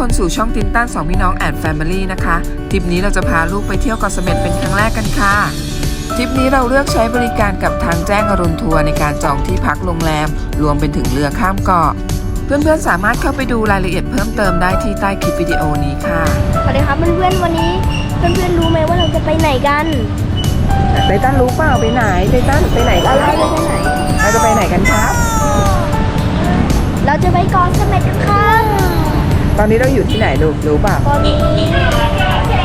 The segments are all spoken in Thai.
คนสู่ช่องตินตันสองพี่น้องแอนแฟมิลี่นะคะ ทริปนี้เราจะพาลูกไปเที่ยวเกาะเสม็ดเป็นครั้งแรกกันค่ะ ทริปนี้เราเลือกใช้บริการกับทางแจ้งอรุณทัวร์ในการจองที่พักโรงแรม รวมเป็นถึงเรือข้ามเกาะ เพื่อนๆสามารถเข้าไปดูรายละเอียดเพิ่มเติมได้ที่ใต้คลิปวิดีโอนี้ค่ะสวัสดีครับเพื่อนๆวันนี้เพื่อนๆรู้ไหมว่าเราจะไปไหนกันไตตันรู้เปล่าไปไหนไตตันไปไหนกันเราจะไปไหนเราจะไปไหนกันครับ เราจะไปเกาะเสม็ดกันครับ ตอนนี้เราอยู่ที่ไหนลูกรู้เปล่าตอนนี้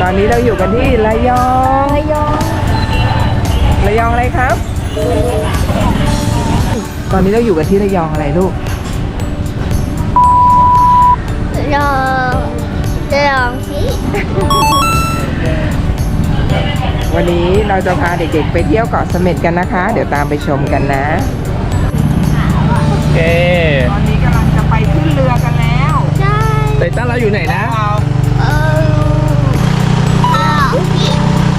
ตอนนี้เราอยู่กันที่ระยองระยองระยองอะไรครับ ตอนนี้เราอยู่กันที่ระยองอะไรลูกระยองระยองสิวันนี้เราจะพาเด็กๆไปเที่ยวเกาะเสม็ดกันนะคะ เดี๋ยวตามไปชมกันนะ โอเค ไตตันเราอยู่ไหนนะ เออระยองสิ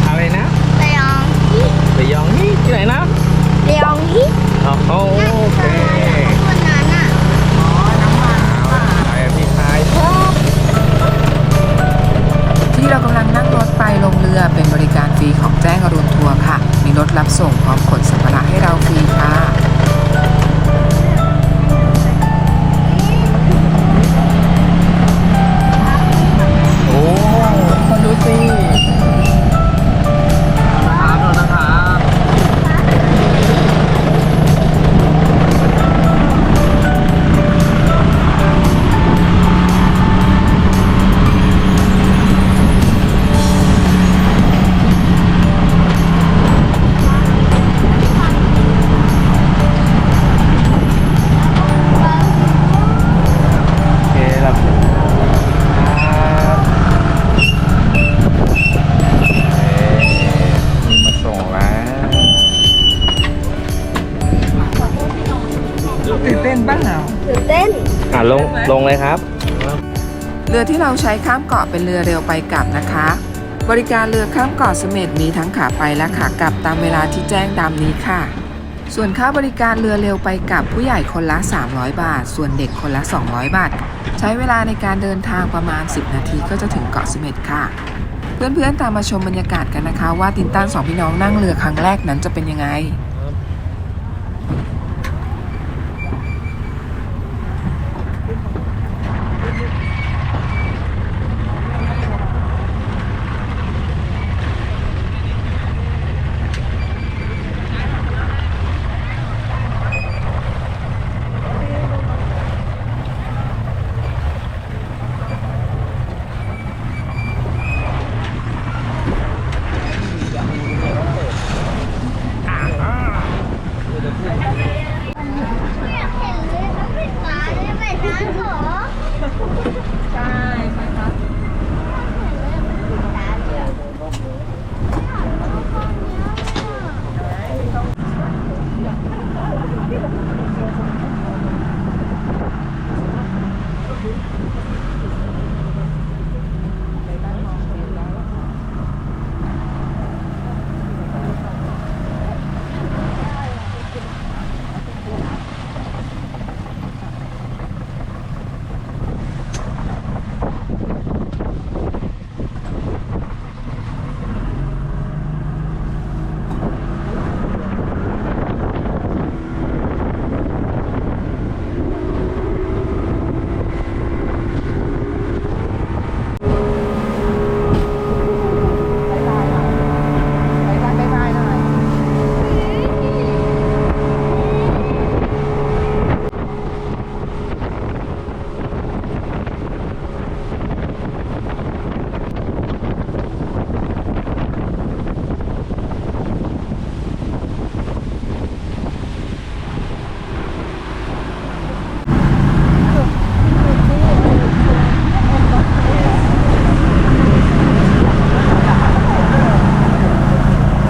อะไรนะระยองสิระยองนี่ที่ไหนนะระยองสิอ๋อโอเค ลงเลยครับ เรือที่เราใช้ข้ามเกาะเป็นเรือเร็วไปกลับนะคะ บริการเรือข้ามเกาะเสม็ดมีทั้งขาไปและขากลับตามเวลาที่แจ้งดำนี้ค่ะ ส่วนค่าบริการเรือเร็วไปกลับผู้ใหญ่คนละ 300 บาท ส่วนเด็กคนละ 200 บาท ใช้เวลาในการเดินทางประมาณ 10 นาทีก็จะถึงเกาะเสม็ดค่ะ เพื่อนๆตามมาชมบรรยากาศกันนะคะ ว่าตินตันสองพี่น้องนั่งเรือครั้งแรกนั้นจะเป็นยังไง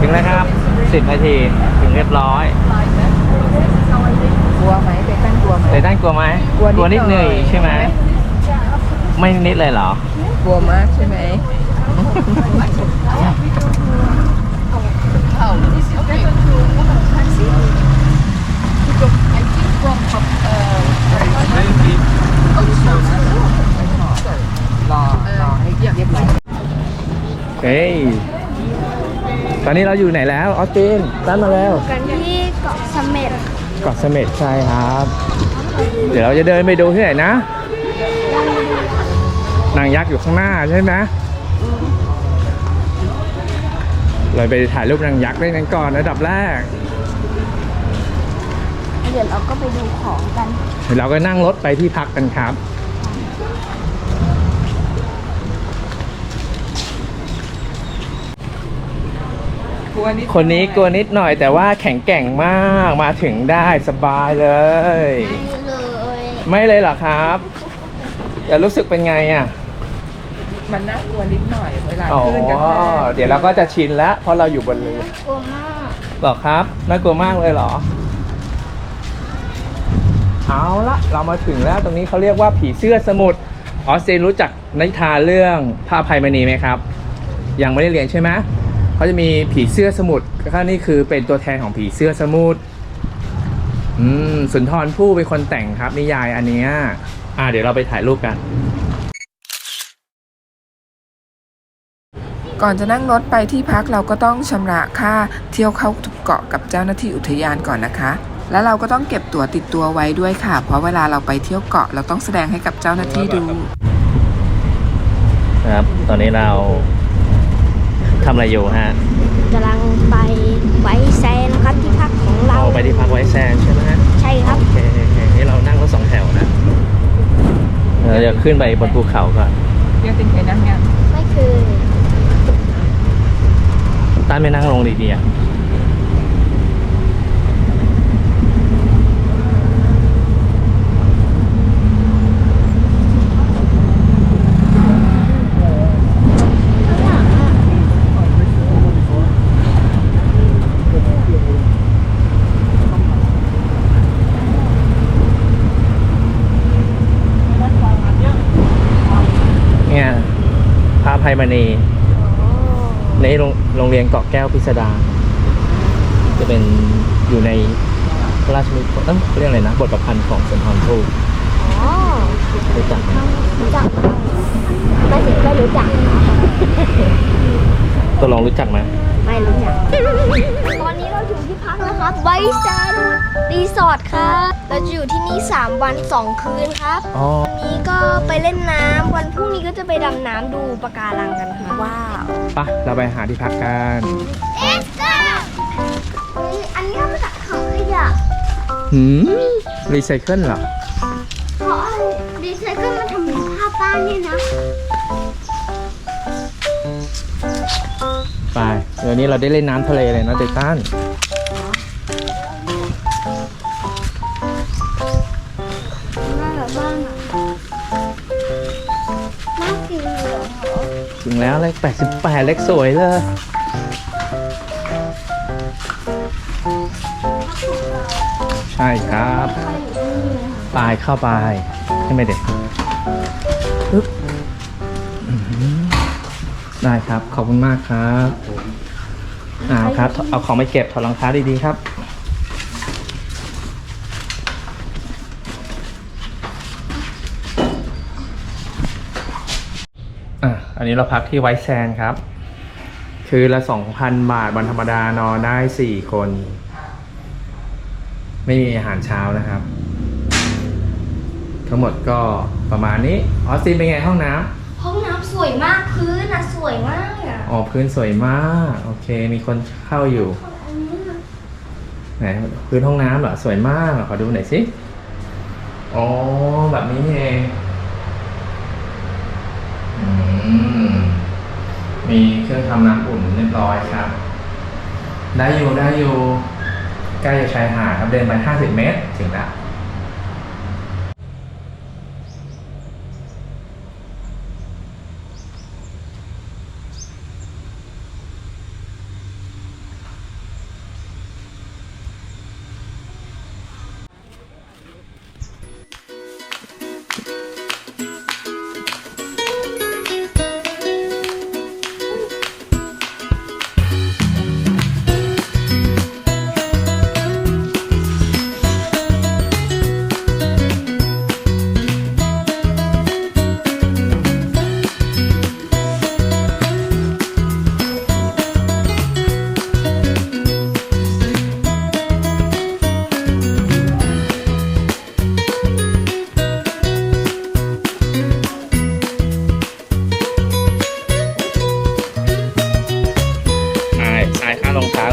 ถึงแล้วครับ10นาทีถึงเรียบร้อยกลัวไหมเบตันกลัวไหมแต่ด้านกลัวไหมกลัวนิดนิดหหน่นึ่อยงใช่ไหมไม่นิดเลยเหรอกลัวมากใช่ไหมรอรอให้เรียบร้อยเฮ้ย ตอนนี้เราอยู่ไหนแล้วออสตินตั้นมาแล้ว กันที่เกาะเสม็ดเกาะเสม็ดใช่ครับ เดี๋ยวเราจะเดินไปดูที่ไหนนะ นางยักษ์อยู่ข้างหน้าใช่ไหมเราไปถ่ายรูปนางยักษ์ด้วยกันก่อนอันดับแรก เดี๋ยวเราก็ไปดูของกันเดี๋ยวเราก็นั่งรถไปที่พักกันครับ กลัวนิดคนนี้กลัวนิดหน่อยแต่ว่าแข็งแกร่งมากมาถึงได้สบายเลย เลยไม่เลยเหรอครับจะรู้สึกเป็นไงอะมันน่ากลัวนิดหน่อยเวลาอ๋อขึ้นกันแทกเดี๋ยวเราก็จะชินแล้วเพราะเราอยู่บนเรือ กลัวมากหรอครับน่ากลัวมากเลยเหรอ เอาละเรามาถึงแล้วตรงนี้เขาเรียกว่าผีเสื้อสมุทรออสเตรนรู้จักนิทานเรื่องพระอภัยมณีไหมครับ ยังไม่ได้เรียนใช่ไหม เขาจะมีผีเสื้อสมุทรก็นี่คือเป็นตัวแทนของผีเสื้อสมุทรอืมสุนทรภู่เป็นคนแต่งครับนิยายอันเนี้ยอ่าเดี๋ยวเราไปถ่ายรูปกัน ก่อนจะนั่งรถไปที่พักเราก็ต้องชำระค่าเที่ยวเข้าเกาะกับเจ้าหน้าที่อุทยานก่อนนะคะ แล้วเราก็ต้องเก็บตั๋วติดตัวไว้ด้วยค่ะ เพราะเวลาเราไปเที่ยวเกาะเราต้องแสดงให้กับเจ้าหน้าที่ดู ครับ ตอนนี้เรา ทำอะไรอยู่ฮะกำลังไปไว้แซนนะครับที่พักของเรา เราไปที่พักไว้แซนใช่ไหมฮะใช่ครับ โอเคโอเคนี่เรานั่งรถสองแถวนะเราจะขึ้นไปบนภูเขาก่อนเรียกติงเคยนั่งยังไม่คือต้านไม่นั่งลงดีๆอะ เนี่ยพระอภัย มณีในโรงโรงเรียนเกาะแก้วพิสดารจะเป็นอยู่ในพระราชนิพนธ์เอ้ยเขาเรียกอะไรนะ บทประพันธ์ของสุนทรภู่อ๋อรู้จักไหมรู้จักไม่ถึงไม่รู้จักตัวลองรู้จักไหมไม่รู้จักตอนนี้เราถึงที่ พักแล้วครับไวซันรีสอร์ทครับ เราจะอยู่ที่นี่ 3 วัน 2 คืนครับ อ๋อวันนี้ก็ไปเล่นน้ำวันพรุ่งนี้ก็จะไปดำน้ำดูปะการังกันค่ะว้าวปะเราไปหาที่พักกัน เอ็กซ์ก้าอันนี้มาจากถังขยะหืม รีไซเคิลเหรอ เพราะดีไซน์ก็มาทำเป็นผ้าป้านนี่นะไปเดี๋ยวนี้เราได้เล่นน้ำทะเลเลยนะเดตันน่ แล้วเลข88 เลขสวยเลยใช่ครับไปเข้าไปให้ไหมเด็กปึ๊บได้ครับ ขอบคุณมากครับ อ่าครับ เอาของไปเก็บถอดรองเท้าดีๆครับ อะอันนี้เราพักที่ไวท์แซนครับ คือละสองพันบาทวันธรรมดานอนได้สี่คน ไม่มีอาหารเช้านะครับ ทั้งหมดก็ประมาณนี้ออสตินเป็นไงห้องน้ำห้องน้ำสวยมากพื้นอะสวยมากอะอ๋อพื้นสวยมาก โอเค มีคนเข้าอยู่อันนี้อะไหนพื้นห้องน้ำเหรอสวยมากขอดูหน่อยสิอ๋อแบบนี้นี่เองอืม มีเครื่องทำน้ำอุ่นเรียบร้อยครับ ได้อยู่ได้อยู่ใกล้จะชายหาดครับเดินไป 50 เมตร ถึงแล้ว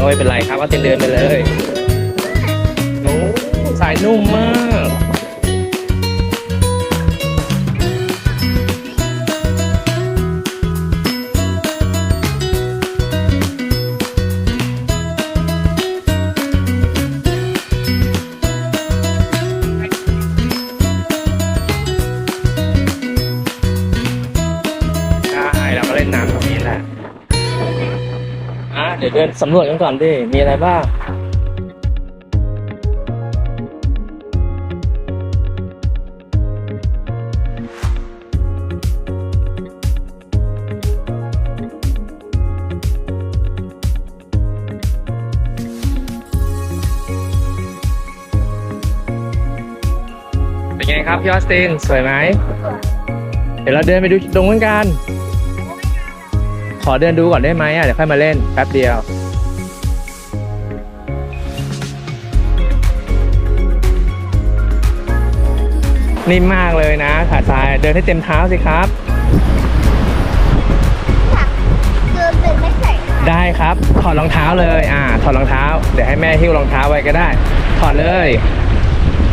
ไม่เป็นไรครับเอาเต็นเดินไปเลยโอ้สายนุ่มมาก นสำรวจกันก่อนดิ มีอะไรบ้าง เป็นไงครับพี่ออสติน สวยไหม เดี๋ยวเราเดินไปดูตรงนู้นกัน ขอเดินดูก่อนได้ไหมอะ เดี๋ยวค่อยมาเล่นแป๊บเดียว นิ่มมากเลยนะขาทรายเดินให้เต็มเท้าสิครับเดินเป็นไม่ใส่ค่ะได้ครับถอดรองเท้าเลยอ่าถอดรองเท้า เดี๋ยวให้แม่หิ้วรองเท้าไว้ก็ได้ ถอดเลย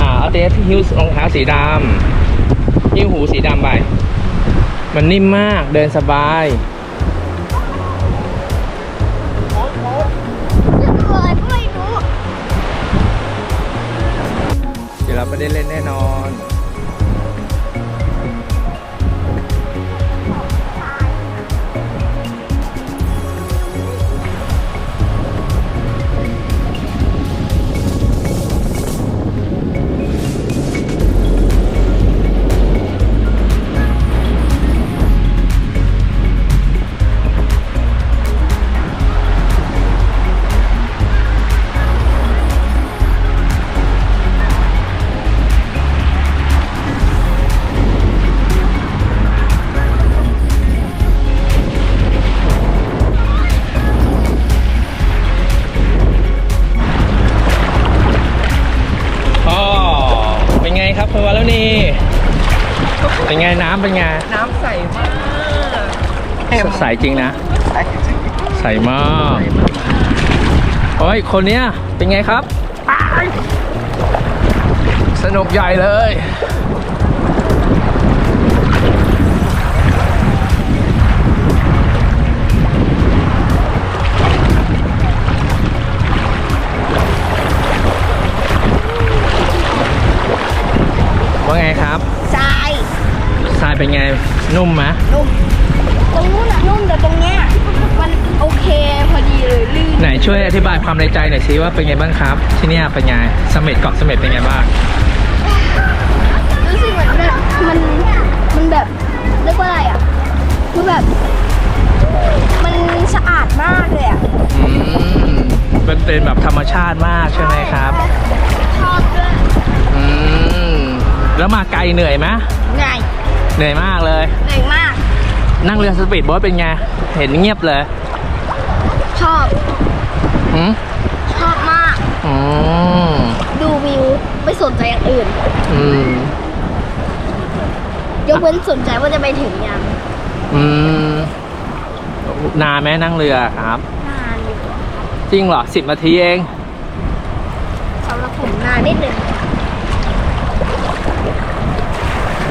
อ่าเอาเตสหิ้วรองเท้าสีดำหิ้วหูสีดำไปมันนิ่มมากเดินสบายจะดูอะไรก็ไม่รู้เดี๋ยวเราไม่ได้เล่นแน่นอน จริงนะ ใสมากเฮ้ย คนเนี้ยเป็นไงครับ สนุกใหญ่เลย ว่าไงครับ ทราย ทรายเป็นไง นุ่มไหมนุ่ม ตรงนู้นอะนุ่มแต่ตรงเนี้ยมันโอเคพอดีเลยลื่นไหนช่วยอธิบายความในใจหน่อยสิว่าเป็นไงบ้างครับ ที่เนี่ยเป็นไงเสม็ดเกาะเสม็ดเป็นไงบ้างรู้สึกเหมือนแบบมันมันแบบเรียกว่าอะไรอะคือแบบ มันสะอาดมากเลยอะอืมมันเป็นแบบธรรมชาติมากใช่ไหมครับ ชอบด้วยอืมแล้วมาไกลเหนื่อยไหมง่ายเหนื่อยมากเลย เหนื่อยมาก นั่งเรือสปีดโบ๊ทเป็นไง เห็นเงียบเลย ชอบอืมชอบมาก อืมดูวิว ไม่สนใจอย่างอื่น อืมยกเว้นสนใจว่าจะไปถึงยังอืมนานไหมนั่งเรือครับ นานอยู่จริงเหรอสิบนาทีเอง สำหรับผมนานนิดหนึ่ง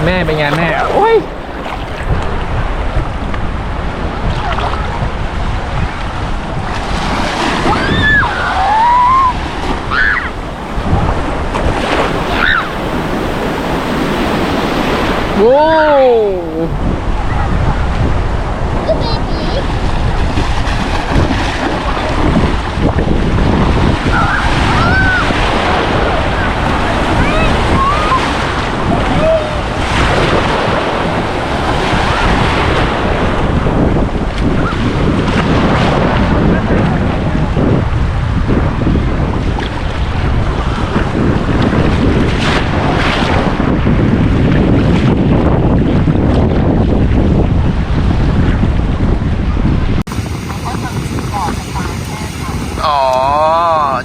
แม่เป็นไงแม่ โอ้ย โ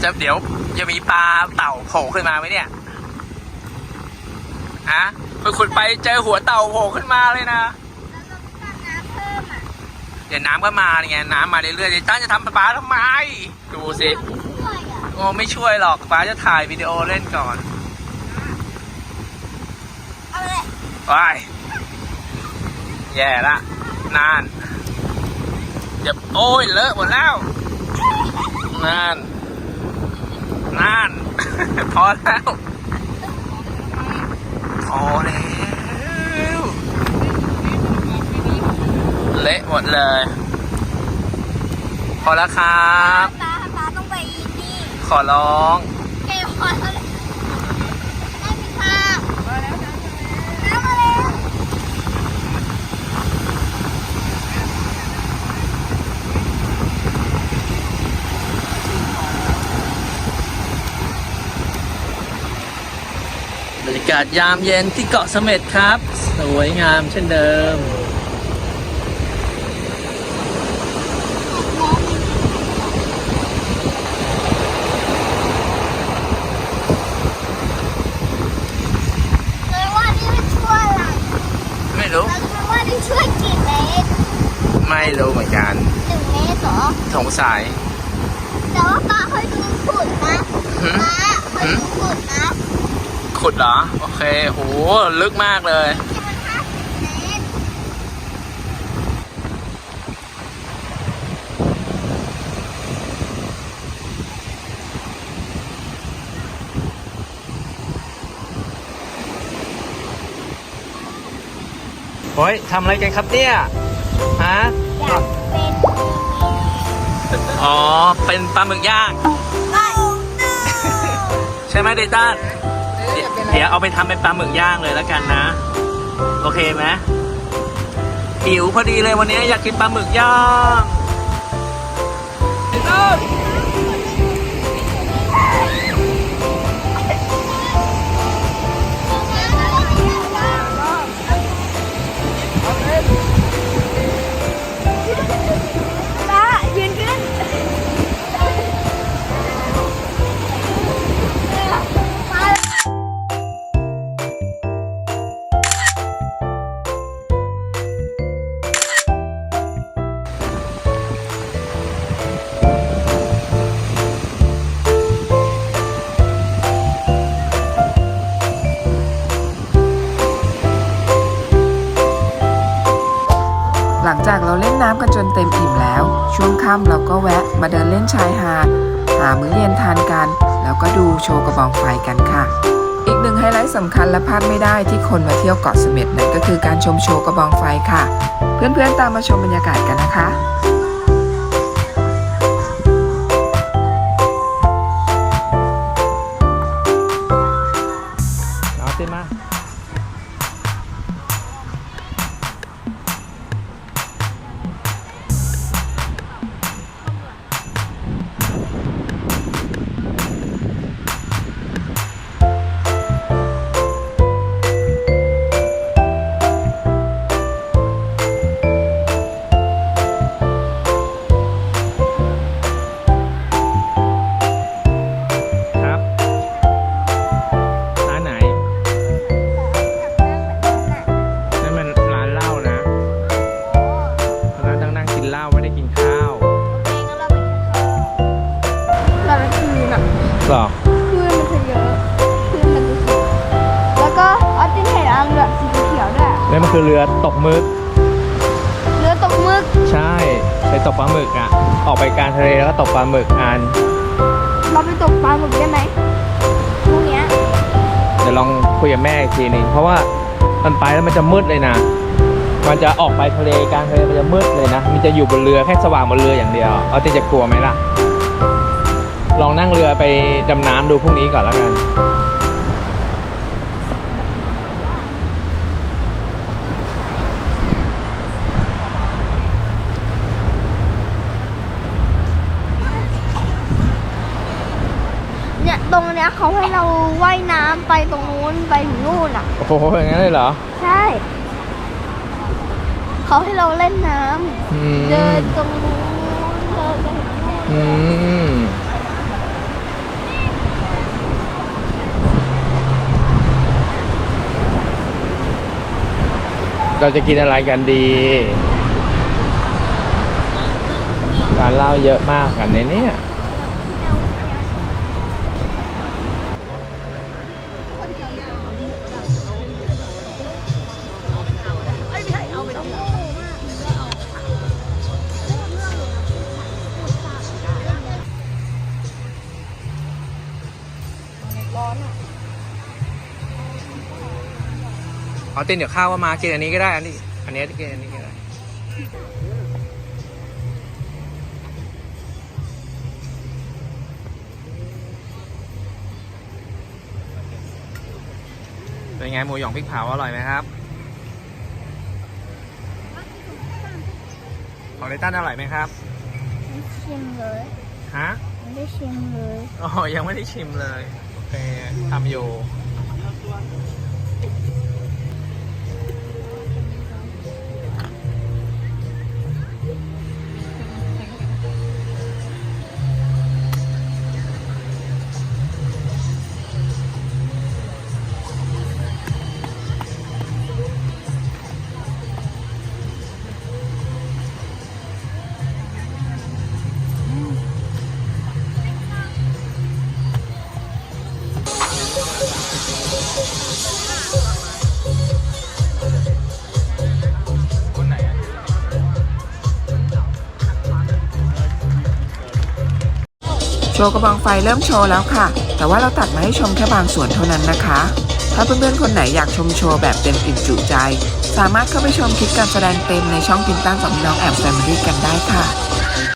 จะเดี๋ยวจะมีปลาเต่าโผล่ขึ้นมาไหมเนี่ยฮะไปขุดไปเจอหัวเต่าโผล่ขึ้นมาเลยนะเดี๋ยวน้ำก็มาไงน้ำมาเรื่อยๆเดี๋ยวต้าจะทำป้าทำไมดูสิโอ้ไม่ช่วยหรอกป้าจะถ่ายวิดีโอเล่นก่อนเอาเลยว้ายแย่ละนานเดี๋ยวโอ้ยเลอะหมดแล้วนาน นาน พอแล้ว พอแล้วเละหมดเลย พอแล้วครับ ตาตาต้องไปอีกนี่ขอร้อง เก็บคอยเขาเลยได้ไหมคะน้ำมาแล้ว บ รรยากาศยามเย็นที่เกาะเสม็ดครับ สวยงามเช่นเดิม เลยว่านี่มันช่วยอะไรไม่รู้แล้วก็ว่านี่ช่วยกี่เมตรไม่รู้เหมือนกันหนึ่งเมตรเหรอ สงสัย แต่ว่าป้าเคยดูขุดนะหืมป้าเคยดูขุดนะ ขุดเหรอ โอเคโหลึกมากเลยที่มันห้าสิบเมตรเฮ้ยทำอะไรกันครับเนี่ย ฮะอยากเป็นอ๋อ เป็นปลาหมึกย่างไม่ใช่ไหมเดต้า เดี๋ยวเอาไปทำเป็นปลาหมึกย่างเลยแล้วกันนะ โอเคไหมหิวพอดีเลยวันนี้อยากกินปลาหมึกย่าง ค่ำเราก็แวะมาเดินเล่นชายหาดหามื้อเย็นทานกัน แล้วก็ดูโชว์กระบองไฟกันค่ะ อีกหนึ่งไฮไลท์สำคัญและพลาดไม่ได้ที่คนมาเที่ยวเกาะเสม็ดนั่นก็คือการชมโชว์กระบองไฟค่ะ เพื่อนๆตามมาชมบรรยากาศกันนะคะ ลองคุยกับแม่อีกทีหนึงเพราะว่ามันไปแล้วมันจะมืดเลยนะ มันจะออกไปทะเลกลางทะเลมันจะมืดเลยนะ มันจะอยู่บนเรือแค่สว่างบนเรืออย่างเดียวเอาติจะกลัวไหมล่ะ ลองนั่งเรือไปดำน้ำดูพรุ่งนี้ก่อนแล้วกัน เนี่ยตรงเนี้ยเขาให้เรา ว่ายน้ำไปตรงนู้นไปถึงนู่นอะ โอ้โหอย่างนั้นเลยเหรอ ใช่ เขาให้เราเล่นน้อืำมเดินตรงนู้นเดินไปถึงนู่นอืมเราจะกินอะไรกันดี ร้านเหล้าเยอะมากกันในเนี่ ยเอาตินเดี๋ยวข้าวว่ามากินอันนี้ก็ได้ อันนี้ อันนี้กินอันนี้ก็ได้เป็นไงหมูหยองพริกเผาอร่อยไหมครับ ของไดตันอร่อยไหมครับชิมเลยฮะไม่ได้ชิมเลย อ๋อ ยังไม่ได้ชิมเลย โอเคทำอยู่ โชว์กระบองไฟเริ่มโชว์แล้วค่ะ แต่ว่าเราตัดมาให้ชมแค่บางส่วนเท่านั้นนะคะ ถ้าเพื่อนๆคนไหนอยากชมโชว์แบบเต็มอิ่มจุใจ สามารถเข้าไปชมคลิปการแสดงเต็มในช่องตินตั้งสองน้องแอมแฟมิลี่กันได้ค่ะ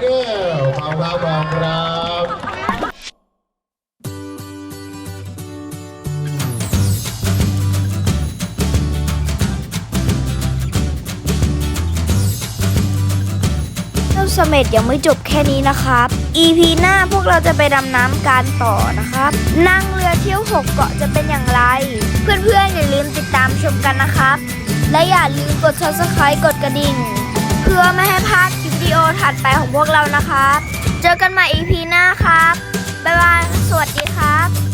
เด้อขอบคุครับสเม็ดยังไม่จบแค่นี้นะครับ EP หน้าพวกเราจะไปดำน้ำกันต่อนะครับ นั่งเรือเที่ยวหกเกาะจะเป็นอย่างไร เพื่อนๆอย่าลืมติดตามชมกันนะครับ และอย่าลืมกด subscribe กดกระดิ่ง เพื่อไม่ให้พลาด วิดีโอถัดไปของพวกเรานะครับ เจอกันใหม่ EP หน้าครับ บ๊ายบาย สวัสดีครับ